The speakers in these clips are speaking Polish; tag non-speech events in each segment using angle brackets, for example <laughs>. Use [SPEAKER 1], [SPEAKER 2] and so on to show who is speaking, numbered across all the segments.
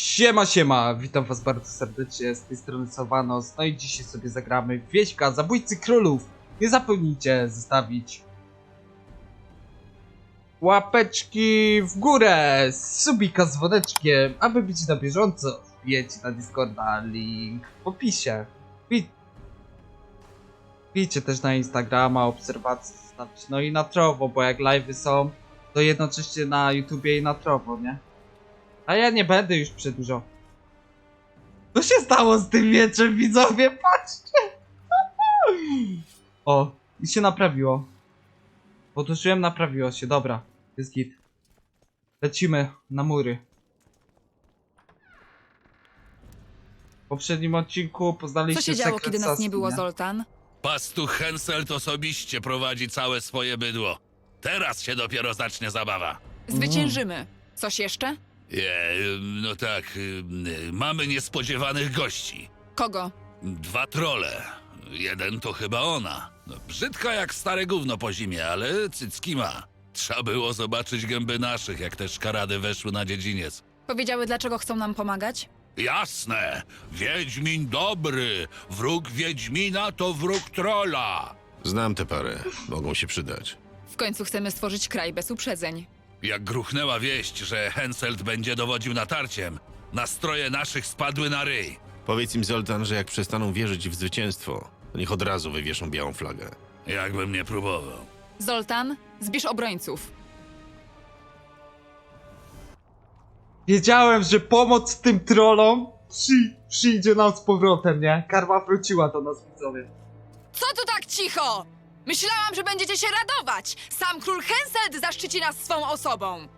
[SPEAKER 1] Siema, siema, witam was bardzo serdecznie, z tej strony Sylvanos, no i dzisiaj sobie zagramy Wieśka, Zabójcy Królów. Nie zapomnijcie zostawić łapeczki w górę, subika z dzwoneczkiem, aby być na bieżąco. Wbijecie na Discorda, link w opisie. Wbijcie też na Instagrama, obserwacje zostawcie, no i na Trowo, bo jak live'y są, to jednocześnie na YouTubie i na Trowo, nie? A ja nie będę już przedłużał. Co się stało z tym mieczem, widzowie? Patrzcie! O, i się naprawiło. Podłożyłem, naprawiło się, dobra. Jest git. Lecimy na mury. W poprzednim odcinku poznaliście
[SPEAKER 2] Co się działo,
[SPEAKER 1] sekret
[SPEAKER 2] kiedy nas
[SPEAKER 1] Saski,
[SPEAKER 2] nie było, Zoltan?
[SPEAKER 3] Pastuch Henselt osobiście prowadzi całe swoje bydło. Teraz się dopiero zacznie zabawa.
[SPEAKER 2] Zwyciężymy. Coś jeszcze?
[SPEAKER 3] Je, no tak, y, mamy niespodziewanych gości.
[SPEAKER 2] Kogo?
[SPEAKER 3] Dwa trole. Jeden to chyba ona. No, brzydka jak stare gówno po zimie, ale cycki ma. Trzeba było zobaczyć gęby naszych, jak te szkarady weszły na dziedziniec.
[SPEAKER 2] Powiedziały, dlaczego chcą nam pomagać?
[SPEAKER 3] Jasne! Wiedźmin dobry! Wróg Wiedźmina to wróg trola!
[SPEAKER 4] Znam tę parę, mogą się przydać.
[SPEAKER 2] W końcu chcemy stworzyć kraj bez uprzedzeń.
[SPEAKER 3] Jak gruchnęła wieść, że Henselt będzie dowodził natarciem, nastroje naszych spadły na ryj.
[SPEAKER 4] Powiedz im, Zoltan, że jak przestaną wierzyć w zwycięstwo, to niech od razu wywieszą białą flagę.
[SPEAKER 3] Jakbym nie próbował.
[SPEAKER 2] Zoltan, zbierz obrońców.
[SPEAKER 1] Wiedziałem, że pomoc tym trollom przy, przyjdzie nam z powrotem, nie? Karma wróciła do nas, widzowie.
[SPEAKER 2] Co tu tak cicho? Myślałam, że będziecie się radować. Sam król Henselt zaszczyci nas swą osobą.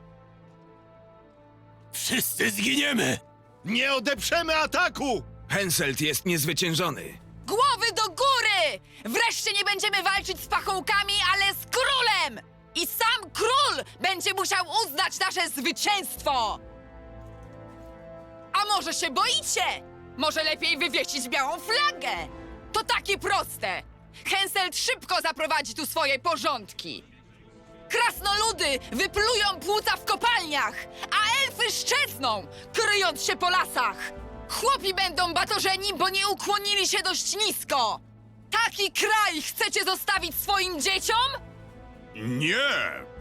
[SPEAKER 5] Wszyscy zginiemy! Nie odeprzemy ataku! Henselt jest niezwyciężony.
[SPEAKER 2] Głowy do góry! Wreszcie nie będziemy walczyć z pachołkami, ale z królem! I sam król będzie musiał uznać nasze zwycięstwo! A może się boicie? Może lepiej wywiesić białą flagę? To takie proste! Henselt szybko zaprowadzi tu swoje porządki. Krasnoludy wyplują płuca w kopalniach, a elfy szczezną, kryjąc się po lasach. Chłopi będą batorzeni, bo nie ukłonili się dość nisko. Taki kraj chcecie zostawić swoim dzieciom?
[SPEAKER 5] Nie!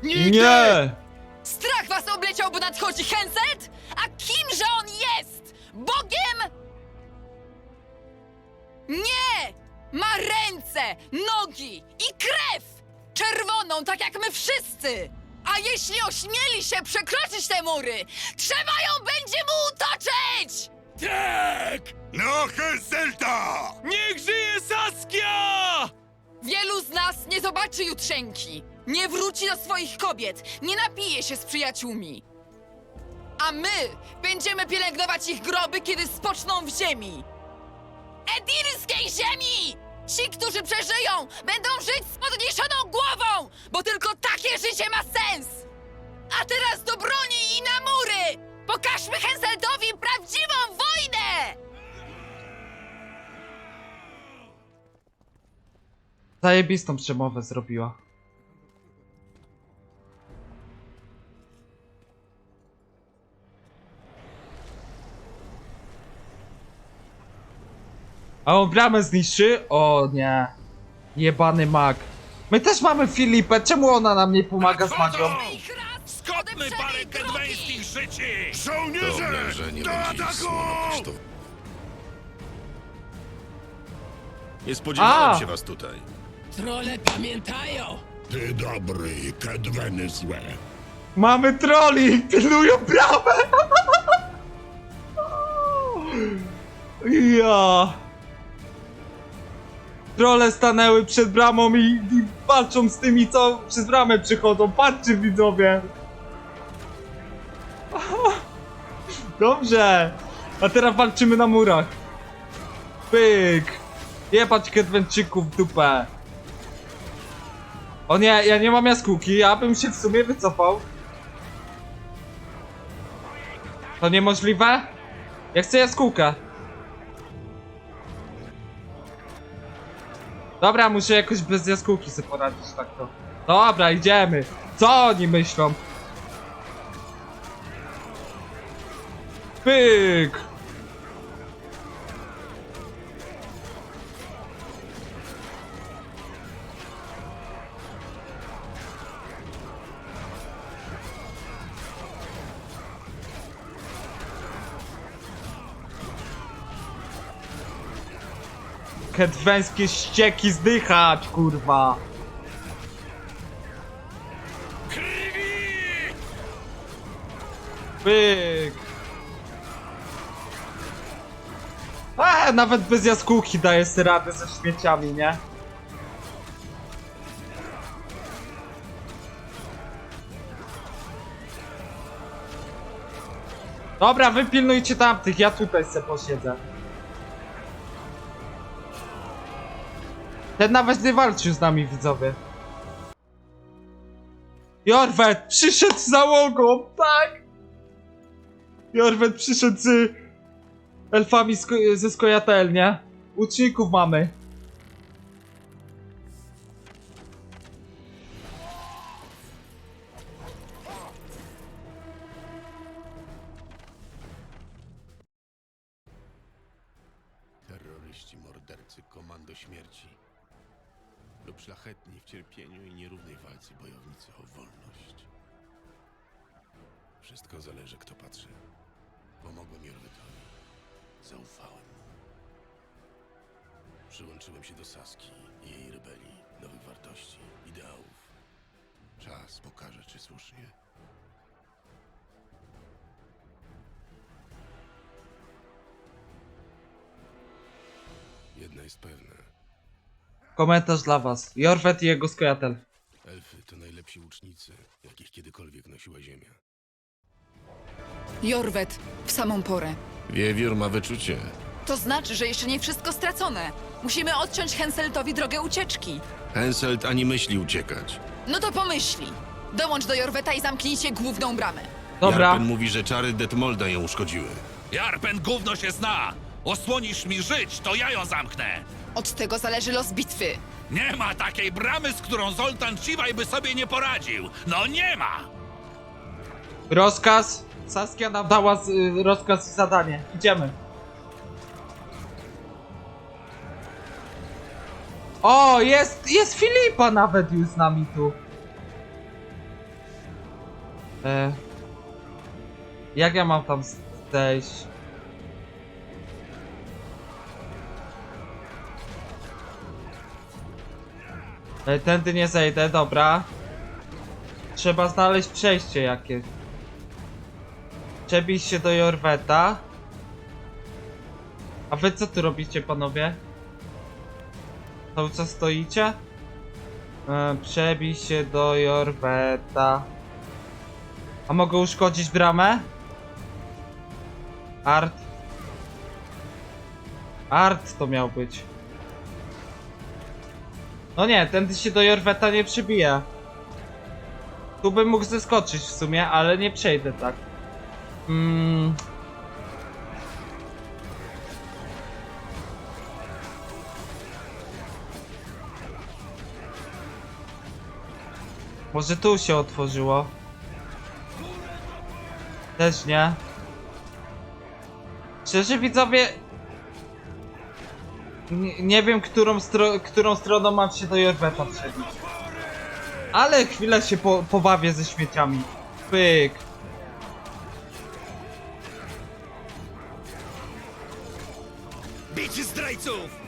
[SPEAKER 1] Nie!
[SPEAKER 2] Strach was obleciał, bo nadchodzi Henselt? A kimże on jest? Bogiem? Nie! Ma ręce, nogi i krew! Czerwoną, tak jak my wszyscy! A jeśli ośmieli się przekroczyć te mury, trzeba ją będzie mu utoczyć!
[SPEAKER 5] Tak! No Henselta! Niech żyje Saskia!
[SPEAKER 2] Wielu z nas nie zobaczy jutrzenki, nie wróci do swoich kobiet, nie napije się z przyjaciółmi. A my będziemy pielęgnować ich groby, kiedy spoczną w ziemi. Edirskiej ziemi! Ci, którzy przeżyją, będą żyć z podniesioną głową, bo tylko takie życie ma sens! A teraz do broni i na mury! Pokażmy Henseldowi prawdziwą wojnę!
[SPEAKER 1] Zajebistą przemowę zrobiła. A on bramę zniszczy? O nie. Jebany mag. My też mamy Filipę, czemu ona nam nie pomaga z magią?
[SPEAKER 2] Ich raz
[SPEAKER 3] Skopmy parę
[SPEAKER 2] drogi!
[SPEAKER 3] kedweńskich życi!
[SPEAKER 4] To oblęże nie będzie słono kosztowało. Nie spodziewałem
[SPEAKER 1] A!
[SPEAKER 4] się was tutaj.
[SPEAKER 6] Trole pamiętają!
[SPEAKER 5] Ty dobry, kedweny złe.
[SPEAKER 1] Mamy troli! Pilują bramę! <laughs> Ja. Trole stanęły przed bramą i, i walczą z tymi, co przez bramę przychodzą. Patrzcie, widzowie! <laughs> Dobrze! A teraz walczymy na murach. Pyk! Jebać kedwenczyków w dupę. O nie, ja nie mam jaskółki, ja bym się w sumie wycofał. To niemożliwe? Ja chcę jaskółkę. Dobra, muszę jakoś bez jaskółki sobie poradzić tak to. Dobra, idziemy. Co oni myślą? Pyk! Kedwęskie ścieki zdychać, kurwa! Pyk! A, nawet bez jaskółki daje sobie radę ze śmieciami, nie? Dobra, wy pilnujcie tamtych, ja tutaj se posiedzę. Ten nawet nie walczył z nami, widzowie. Jorwet przyszedł z załogą, tak! Jorwet przyszedł z elfami sko ze Skojatel, nie? Łuczników mamy.
[SPEAKER 4] Terroryści, mordercy, komando śmierci. Lub szlachetni w cierpieniu i nierównej walce bojownicy o wolność. Wszystko zależy, kto patrzy. Pomogłem Jorwetowi. Zaufałem mu. Przyłączyłem się do Saski i jej rebelii, nowych wartości, ideałów. Czas pokaże, czy słusznie. Jedna jest pewna.
[SPEAKER 1] Komentarz dla was. Jorwet i jego Skojatel.
[SPEAKER 4] Elfy to najlepsi łucznicy, jakich kiedykolwiek nosiła Ziemia.
[SPEAKER 2] Jorwet, w samą porę.
[SPEAKER 4] Wiewiór ma wyczucie.
[SPEAKER 2] To znaczy, że jeszcze nie wszystko stracone. Musimy odciąć Henseltowi drogę ucieczki.
[SPEAKER 4] Henselt ani myśli uciekać.
[SPEAKER 2] No to pomyśli. Dołącz do Jorweta i zamknijcie główną bramę.
[SPEAKER 1] Dobra.
[SPEAKER 4] Jarpen mówi, że czary Detmolda ją uszkodziły.
[SPEAKER 3] Jarpen gówno się zna! Osłonisz mi żyć, to ja ją zamknę!
[SPEAKER 2] Od tego zależy los bitwy.
[SPEAKER 3] Nie ma takiej bramy, z którą Zoltan Ciwaj by sobie nie poradził! No nie ma!
[SPEAKER 1] Rozkaz. Saskia nam dała z, y, rozkaz i zadanie. Idziemy. O, jest, jest Filipa nawet już z nami tu. E, jak ja mam tam zejść? E, tędy nie zejdę, dobra. Trzeba znaleźć przejście jakieś. Przebić się do Jorweta. A wy co tu robicie, panowie? Cały czas stoicie? E, przebij się do Jorweta. A mogę uszkodzić bramę? Art. Art to miał być. No nie, tędy się do Jorweta nie przebija. Tu bym mógł zeskoczyć w sumie, ale nie przejdę tak. Mm. Może tu się otworzyło. Też nie. Szczerze widzowie... Nie, nie wiem, którą, stro którą stroną mam się do Jorweta przebić. Ale chwilę się po pobawię ze śmieciami. Pyk.
[SPEAKER 5] Bicie zdrajców!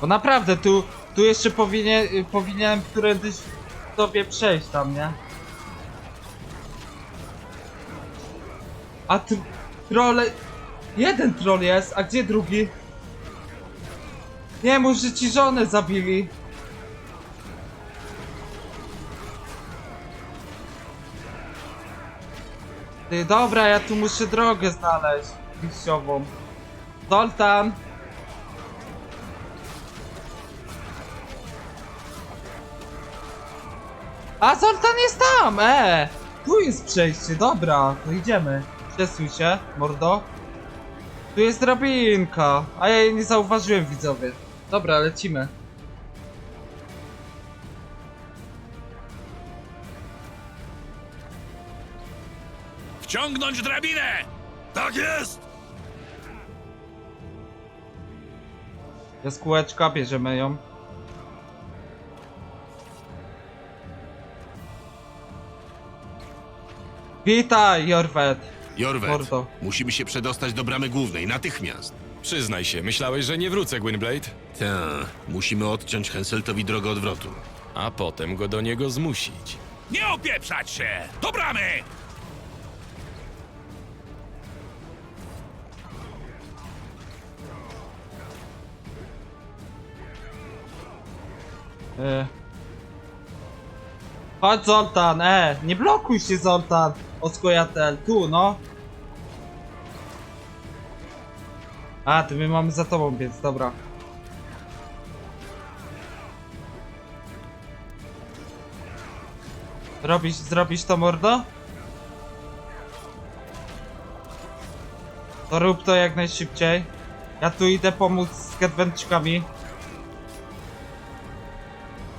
[SPEAKER 1] Bo naprawdę, tu, tu jeszcze powinien, y, powinienem któregoś sobie przejść tam, nie? A ty, trole... Jeden troll jest, a gdzie drugi? Nie, może ci żonę zabili. Ty, dobra, ja tu muszę drogę znaleźć. Wyjściową. Zoltan! A Zoltan jest tam, e! Tu jest przejście, dobra, to idziemy. Testuj się, mordo. Tu jest drabinka, a ja jej nie zauważyłem, widzowie. Dobra, lecimy.
[SPEAKER 3] Wciągnąć drabinę! Tak jest!
[SPEAKER 1] Jest kółeczka, bierzemy ją. Witaj, Jorwet!
[SPEAKER 4] Jorwet,
[SPEAKER 1] Mordo.
[SPEAKER 4] musimy się przedostać do bramy głównej, natychmiast.
[SPEAKER 5] Przyznaj się, myślałeś, że nie wrócę, Gwynblade?
[SPEAKER 4] Ta, musimy odciąć Henseltowi drogę odwrotu.
[SPEAKER 5] A potem go do niego zmusić.
[SPEAKER 3] Nie opieprzać się! Do bramy!
[SPEAKER 1] E. Chodź Zoltan, e! Nie blokuj się Zoltan! Oskojatel, tu no! A, ty my mamy za tobą, więc dobra. Robisz, zrobisz to mordo? To rób to jak najszybciej. Ja tu idę pomóc z gadwęczkami.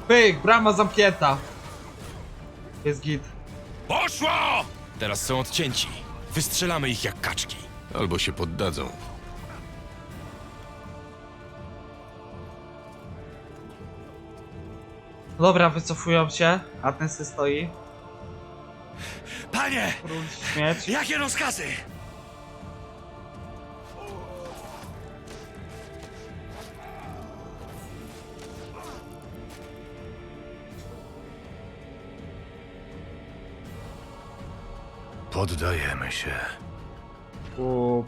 [SPEAKER 1] Pyk, brama zamknięta. Jest git.
[SPEAKER 3] Poszło!
[SPEAKER 5] Teraz są odcięci. Wystrzelamy ich jak kaczki.
[SPEAKER 4] Albo się poddadzą.
[SPEAKER 1] Dobra, wycofują się, a ten se stoi.
[SPEAKER 5] Panie!
[SPEAKER 1] Król śmieć.
[SPEAKER 5] Jakie rozkazy?
[SPEAKER 4] Poddajemy się.
[SPEAKER 1] U.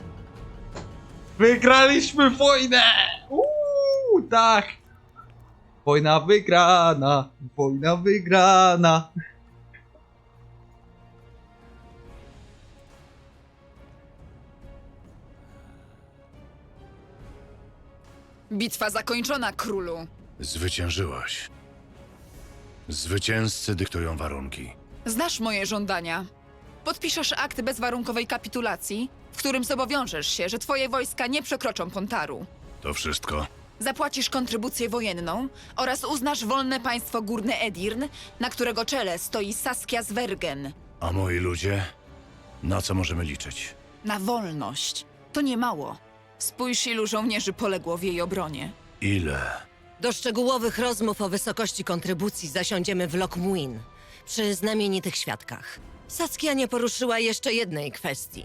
[SPEAKER 1] Wygraliśmy wojnę! Uuu, tak! Wojna wygrana, wojna wygrana.
[SPEAKER 2] Bitwa zakończona, królu.
[SPEAKER 7] Zwyciężyłaś. Zwycięzcy dyktują warunki.
[SPEAKER 2] Znasz moje żądania. Podpiszesz akt bezwarunkowej kapitulacji, w którym zobowiążesz się, że twoje wojska nie przekroczą Pontaru.
[SPEAKER 7] To wszystko.
[SPEAKER 2] Zapłacisz kontrybucję wojenną oraz uznasz wolne państwo górne Edirn, na którego czele stoi Saskia Zwergen.
[SPEAKER 7] A moi ludzie? Na co możemy liczyć?
[SPEAKER 2] Na wolność. To nie mało. Spójrz, ilu żołnierzy poległo w jej obronie.
[SPEAKER 7] Ile?
[SPEAKER 8] Do szczegółowych rozmów o wysokości kontrybucji zasiądziemy w Lockmuin, przy znamienitych świadkach. Saskia nie poruszyła jeszcze jednej kwestii.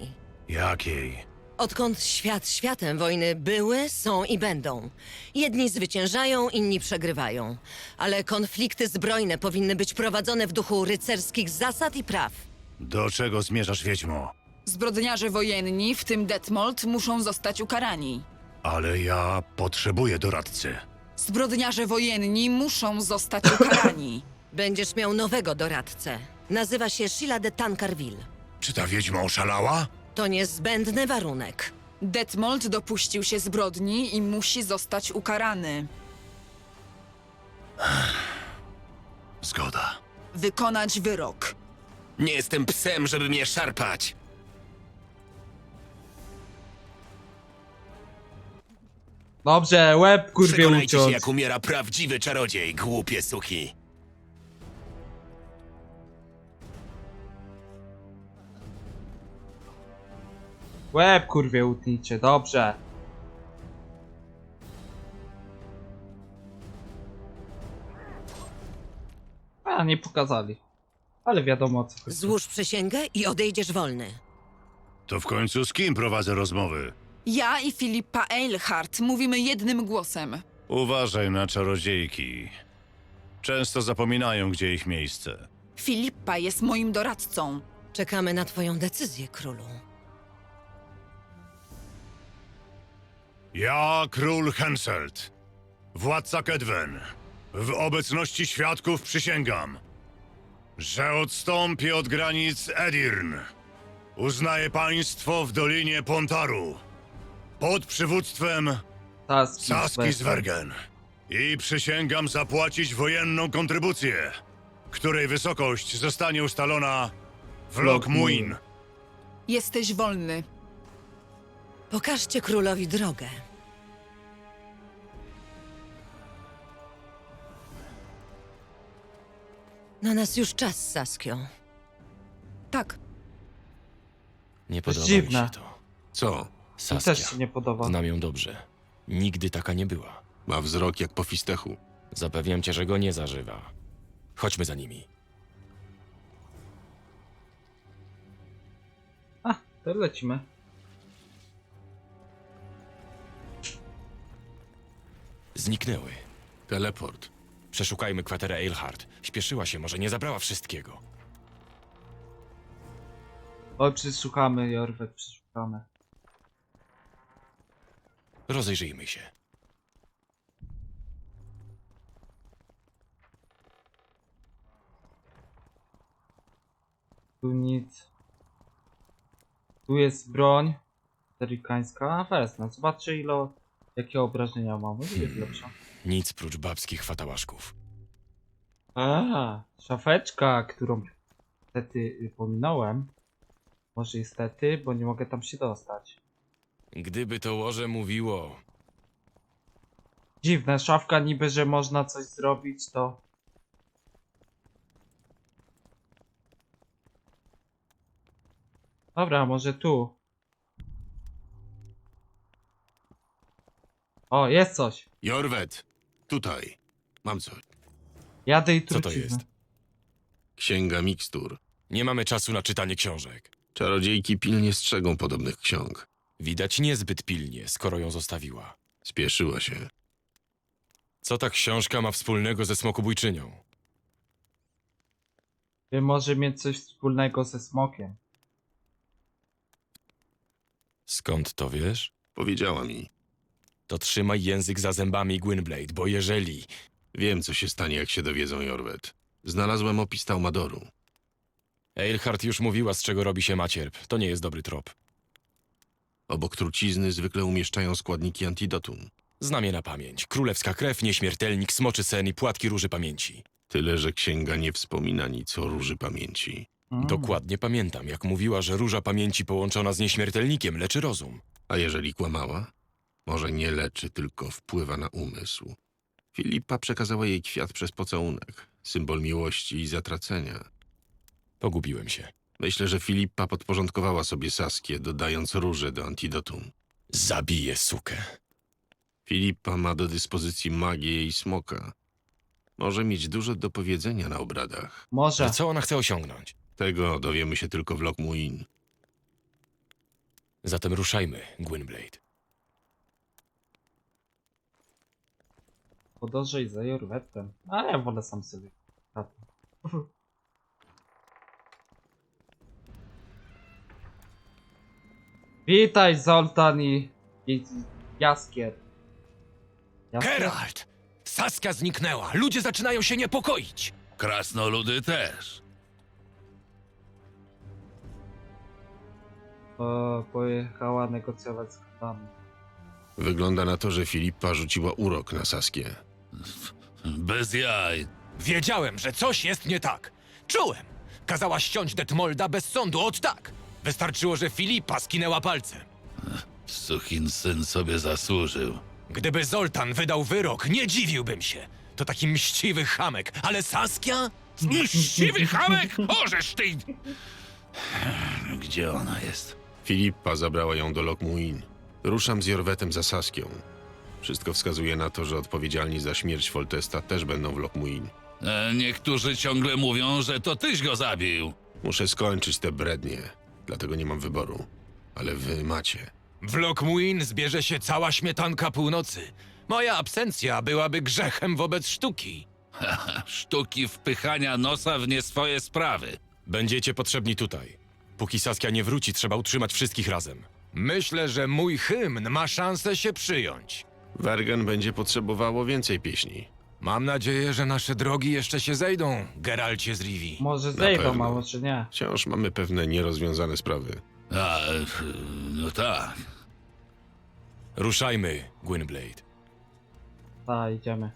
[SPEAKER 7] Jakiej?
[SPEAKER 8] Odkąd świat światem wojny były, są i będą. Jedni zwyciężają, inni przegrywają. Ale konflikty zbrojne powinny być prowadzone w duchu rycerskich zasad i praw.
[SPEAKER 7] Do czego zmierzasz, Wiedźmo?
[SPEAKER 2] Zbrodniarze wojenni, w tym Detmold, muszą zostać ukarani.
[SPEAKER 7] Ale ja potrzebuję doradcy.
[SPEAKER 2] Zbrodniarze wojenni muszą zostać ukarani. <laughs>
[SPEAKER 8] Będziesz miał nowego doradcę. Nazywa się Sheila de Tancarville.
[SPEAKER 7] Czy ta wiedźma oszalała?
[SPEAKER 8] To niezbędny warunek.
[SPEAKER 2] Detmold dopuścił się zbrodni i musi zostać ukarany.
[SPEAKER 7] Zgoda.
[SPEAKER 2] Wykonać wyrok.
[SPEAKER 5] Nie jestem psem, żeby mnie szarpać.
[SPEAKER 1] Dobrze, łeb kurwie
[SPEAKER 5] Przekonajcie się,
[SPEAKER 1] uciąć.
[SPEAKER 5] jak umiera prawdziwy czarodziej, głupie suki.
[SPEAKER 1] Łeb kurwie utnijcie, dobrze. A, nie pokazali. Ale wiadomo o co chodzi.
[SPEAKER 8] Złóż przysięgę i odejdziesz wolny.
[SPEAKER 7] To w końcu z kim prowadzę rozmowy?
[SPEAKER 2] Ja i Filipa Eilhart mówimy jednym głosem.
[SPEAKER 7] Uważaj na czarodziejki. Często zapominają, gdzie ich miejsce.
[SPEAKER 2] Filipa jest moim doradcą.
[SPEAKER 8] Czekamy na twoją decyzję, królu.
[SPEAKER 7] Ja, król Henselt, władca Kedwen, w obecności świadków przysięgam, że odstąpię od granic Edirn. Uznaję państwo w Dolinie Pontaru pod przywództwem
[SPEAKER 1] Saski,
[SPEAKER 7] Saski Zwergen i przysięgam zapłacić wojenną kontrybucję, której wysokość zostanie ustalona w Lokmuin.
[SPEAKER 2] Jesteś wolny.
[SPEAKER 8] Pokażcie królowi drogę. Na nas już czas, Saskio.
[SPEAKER 2] Tak.
[SPEAKER 9] Nie podoba mi
[SPEAKER 1] dziwne.
[SPEAKER 9] się to.
[SPEAKER 4] Co?
[SPEAKER 1] Mi
[SPEAKER 9] Saskia.
[SPEAKER 1] też się nie podoba.
[SPEAKER 9] Znam ją dobrze. Nigdy taka nie była.
[SPEAKER 4] Ma wzrok jak po fistechu.
[SPEAKER 9] Zapewniam cię, że go nie zażywa. Chodźmy za nimi.
[SPEAKER 1] A, to lecimy.
[SPEAKER 9] Zniknęły.
[SPEAKER 4] Teleport.
[SPEAKER 9] Przeszukajmy kwaterę Eilhart. Śpieszyła się, może nie zabrała wszystkiego.
[SPEAKER 1] Oj, przeszukamy, Jorwet, przeszukamy.
[SPEAKER 9] Rozejrzyjmy się.
[SPEAKER 1] Tu nic. Tu jest broń. Amerykańska. A wezmę. Zobaczę ile... Jakie obrażenia mam. Może jest lepsza.
[SPEAKER 9] Nic prócz babskich fatałaszków.
[SPEAKER 1] A, szafeczka, którą niestety pominąłem. Może niestety, bo nie mogę tam się dostać.
[SPEAKER 9] Gdyby to łoże mówiło,
[SPEAKER 1] Dziwne, szafka niby, że można coś zrobić, to... Dobra, może tu. O, jest coś.
[SPEAKER 4] Jorwet, tutaj. Mam coś.
[SPEAKER 1] Jadę i
[SPEAKER 9] Co to jest?
[SPEAKER 4] Księga mikstur.
[SPEAKER 9] nie mamy czasu na czytanie książek.
[SPEAKER 4] Czarodziejki pilnie strzegą podobnych ksiąg.
[SPEAKER 9] Widać niezbyt pilnie, skoro ją zostawiła.
[SPEAKER 4] Spieszyła się.
[SPEAKER 9] Co ta książka ma wspólnego ze smokobójczynią?
[SPEAKER 1] Ty może mieć coś wspólnego ze smokiem.
[SPEAKER 9] Skąd to wiesz?
[SPEAKER 4] Powiedziała mi.
[SPEAKER 9] To trzymaj język za zębami, Gwynblade, bo jeżeli...
[SPEAKER 4] Wiem, co się stanie, jak się dowiedzą, Jorwet. Znalazłem opis Taumadoru.
[SPEAKER 9] Eilhart już mówiła, z czego robi się macierp. To nie jest dobry trop.
[SPEAKER 4] Obok trucizny zwykle umieszczają składniki antidotum.
[SPEAKER 9] Znam je na pamięć. Królewska krew, nieśmiertelnik, smoczy sen i płatki róży pamięci.
[SPEAKER 4] Tyle, że księga nie wspomina nic o róży pamięci.
[SPEAKER 1] Mm.
[SPEAKER 9] Dokładnie pamiętam, jak mówiła, że róża pamięci połączona z nieśmiertelnikiem leczy rozum.
[SPEAKER 4] A jeżeli kłamała? Może nie leczy, tylko wpływa na umysł. Filipa przekazała jej kwiat przez pocałunek, symbol miłości i zatracenia.
[SPEAKER 9] Pogubiłem się.
[SPEAKER 4] Myślę, że Filipa podporządkowała sobie Saskię, dodając róże do antidotum.
[SPEAKER 9] Zabiję sukę.
[SPEAKER 4] Filipa ma do dyspozycji magię i smoka. Może mieć dużo do powiedzenia na obradach.
[SPEAKER 1] Może.
[SPEAKER 9] Ale co ona chce osiągnąć?
[SPEAKER 4] Tego dowiemy się tylko w Lokmuin.
[SPEAKER 9] Zatem ruszajmy, Gwynblade.
[SPEAKER 1] Podążaj za Jorwetem. A ja wolę sam sobie. <laughs> Witaj Zoltan i, i Jaskier. Jaskier?
[SPEAKER 6] Geralt! Saska zniknęła. Ludzie zaczynają się niepokoić.
[SPEAKER 3] Krasnoludy też.
[SPEAKER 1] Po, pojechała negocjować z kratami.
[SPEAKER 4] Wygląda na to, że Filipa rzuciła urok na Saskię.
[SPEAKER 3] Bez jaj.
[SPEAKER 6] Wiedziałem, że coś jest nie tak. Czułem. Kazała ściąć Detmolda bez sądu, od tak. Wystarczyło, że Filipa skinęła palcem.
[SPEAKER 3] Suchin syn sobie zasłużył.
[SPEAKER 6] Gdyby Zoltan wydał wyrok, nie dziwiłbym się. To taki mściwy chamek, ale Saskia?
[SPEAKER 3] Mściwy chamek! Możesz ty! Gdzie ona jest?
[SPEAKER 4] Filipa zabrała ją do Lokmuin. Ruszam z Jorwetem za Saskią. Wszystko wskazuje na to, że odpowiedzialni za śmierć Foltesta też będą w Lokmuin.
[SPEAKER 3] E, niektórzy ciągle mówią, że to tyś go zabił.
[SPEAKER 4] Muszę skończyć te brednie, dlatego nie mam wyboru. Ale wy macie.
[SPEAKER 6] W Lokmuin zbierze się cała śmietanka północy. Moja absencja byłaby grzechem wobec sztuki. <laughs>
[SPEAKER 3] Sztuki wpychania nosa w nie swoje sprawy.
[SPEAKER 9] Będziecie potrzebni tutaj. Póki Saskia nie wróci, trzeba utrzymać wszystkich razem.
[SPEAKER 6] Myślę, że mój hymn ma szansę się przyjąć.
[SPEAKER 4] Wergen będzie potrzebowało więcej pieśni.
[SPEAKER 6] Mam nadzieję, że nasze drogi jeszcze się zejdą, Geralcie z Rivi.
[SPEAKER 1] Może zejdą, a
[SPEAKER 4] pewno.
[SPEAKER 1] może nie.
[SPEAKER 4] Wciąż mamy pewne nierozwiązane sprawy.
[SPEAKER 3] A, e, no tak.
[SPEAKER 9] Ruszajmy, Gwynblade.
[SPEAKER 1] Tak, idziemy.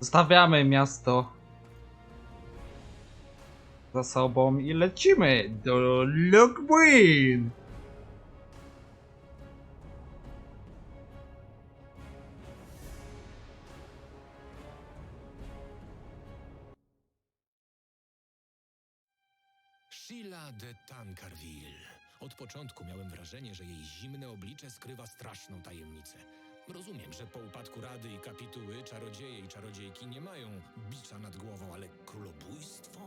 [SPEAKER 1] Zostawiamy miasto za sobą i lecimy do Lockbuin.
[SPEAKER 9] De Tancarville. Od początku miałem wrażenie, że jej zimne oblicze skrywa straszną tajemnicę. Rozumiem, że po upadku Rady i kapituły czarodzieje i czarodziejki nie mają bicza nad głową, ale królobójstwo?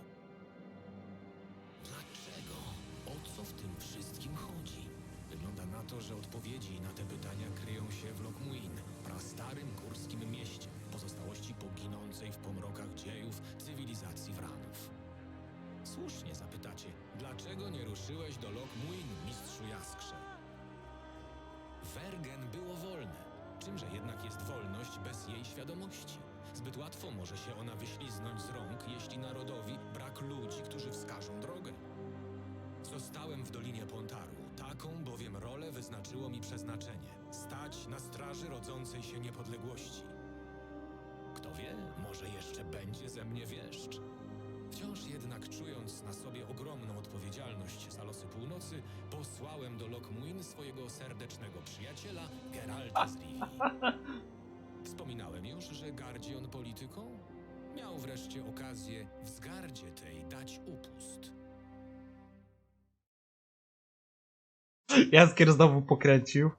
[SPEAKER 9] Dlaczego? O co w tym wszystkim chodzi? Wygląda na to, że odpowiedzi na te pytania kryją się w Lokmuin, prastarym górskim mieście, pozostałości poginącej w pomrokach dziejów cywilizacji Wranów. Słusznie zapytacie, dlaczego nie ruszyłeś do Lokmuin, mistrzu Jaskrze? Wergen było wolne. Czymże jednak jest wolność bez jej świadomości? Zbyt łatwo może się ona wyśliznąć z rąk, jeśli narodowi brak ludzi, którzy wskażą drogę. Zostałem w Dolinie Pontaru, taką bowiem rolę wyznaczyło mi przeznaczenie stać na straży rodzącej się niepodległości. Kto wie, może jeszcze będzie ze mnie wieszcz. Wciąż jednak czując na sobie ogromną odpowiedzialność za losy północy, posłałem do Lokmuin swojego serdecznego przyjaciela, Geralta z Rivii. <laughs> Wspominałem już, że gardzi on polityką? Miał wreszcie okazję wzgardzie tej dać upust.
[SPEAKER 1] Jaskier znowu pokręcił.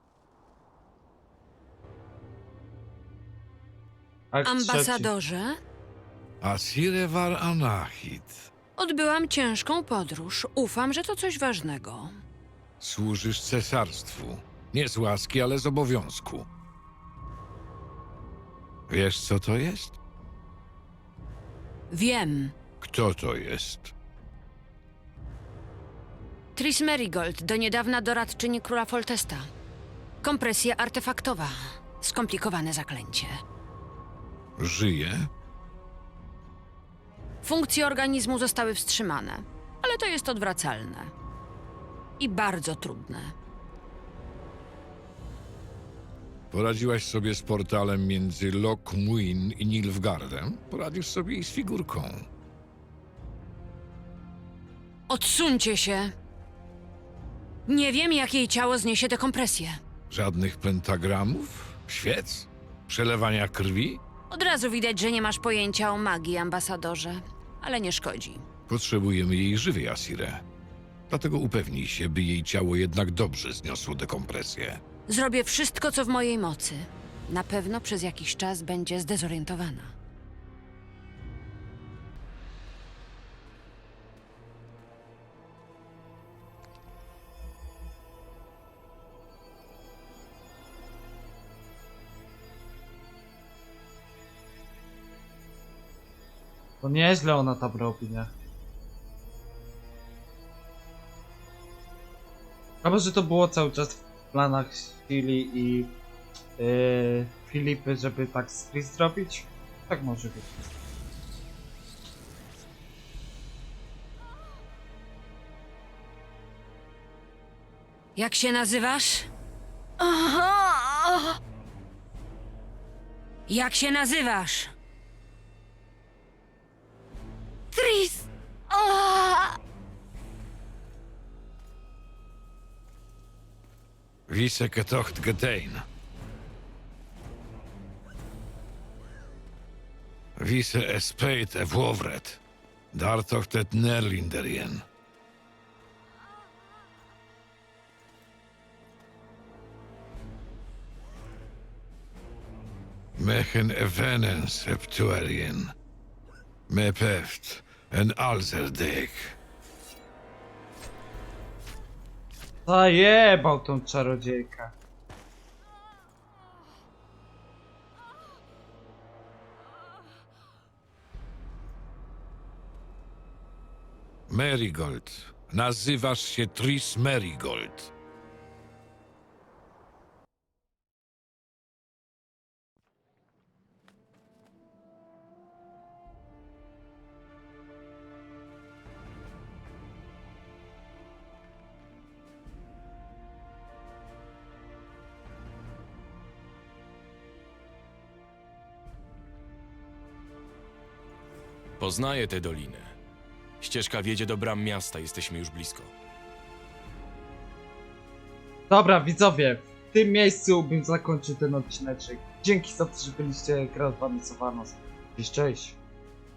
[SPEAKER 1] Akt trzeci.
[SPEAKER 10] Ambasadorze,
[SPEAKER 11] Asire var anahit.
[SPEAKER 10] odbyłam ciężką podróż. Ufam, że to coś ważnego.
[SPEAKER 11] Służysz cesarstwu. Nie z łaski, ale z obowiązku. Wiesz, co to jest?
[SPEAKER 10] Wiem.
[SPEAKER 11] Kto to jest?
[SPEAKER 10] Tris Merigold, do niedawna doradczyni króla Foltesta. Kompresja artefaktowa. Skomplikowane zaklęcie.
[SPEAKER 11] Żyje?
[SPEAKER 10] Funkcje organizmu zostały wstrzymane, ale to jest odwracalne. I bardzo trudne.
[SPEAKER 11] Poradziłaś sobie z portalem między Lockmuin i Nilfgaardem? Poradzisz sobie i z figurką.
[SPEAKER 10] Odsuńcie się! Nie wiem, jak jej ciało zniesie tę kompresję.
[SPEAKER 11] Żadnych pentagramów? Świec? Przelewania krwi?
[SPEAKER 10] Od razu widać, że nie masz pojęcia o magii, ambasadorze. Ale nie szkodzi.
[SPEAKER 11] Potrzebujemy jej żywej, Asire. Dlatego upewnij się, by jej ciało jednak dobrze zniosło dekompresję.
[SPEAKER 10] Zrobię wszystko, co w mojej mocy. Na pewno przez jakiś czas będzie zdezorientowana.
[SPEAKER 1] To nieźle ona tam robi, nie? A może to było cały czas w planach Chili i yy, Filipy, żeby tak z Chris zrobić? Tak może być.
[SPEAKER 10] Jak się nazywasz? Jak się nazywasz?
[SPEAKER 11] Wisse getocht gedein. Wisse espeit e wovret. Dartocht et nerlinderien. Mechen evenens septuerien. Me peft en alzerdek.
[SPEAKER 1] Zajebał tą czarodziejkę.
[SPEAKER 11] Marigold. Nazywasz się Tris Marigold.
[SPEAKER 9] Poznaję tę dolinę. Ścieżka wiedzie do bram miasta, jesteśmy już blisko.
[SPEAKER 1] Dobra, widzowie, w tym miejscu bym zakończył ten odcineczek. Dzięki za to, że byliście, gra z wami Sowanos. Cześć, cześć.